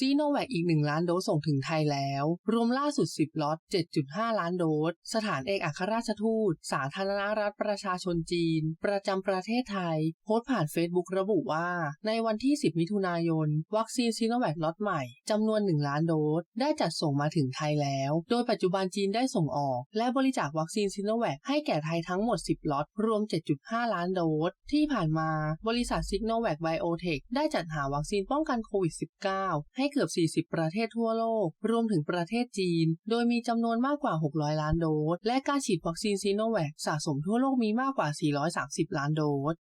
ซีโนแวคอีก 1 ล้านโดสส่งถึงไทยแล้ว รวมล่าสุด 10 ล็อต 7.5 ล้านโดส สถานเอกอัครราชทูต สาธารณรัฐประชาชนจีน ประจำประเทศไทย โพสต์ผ่านเฟซบุ๊กระบุว่า ในวันที่ 10 มิถุนายน วัคซีนซีโนแวคล็อตใหม่จำนวน 1 ล้านโดส ได้จัดส่งมาถึงไทยแล้ว โดยปัจจุบันจีนได้ส่งออก และบริจาควัคซีนซีโนแวคให้แก่ไทยทั้งหมด 10 ล็อต รวม 7.5 ล้านโดส ที่ผ่านมา บริษัทซิโนแวคไบโอเทคได้จัดหาวัคซีนป้องกันโควิด -19 ให้เกือบ 40 ประเทศทั่วโลก รวมถึงประเทศจีน โดยมีจำนวนมากกว่า 600 ล้านโดส และการฉีดวัคซีนซีโนแวคสะสมทั่วโลกมีมากกว่า 430 ล้านโดส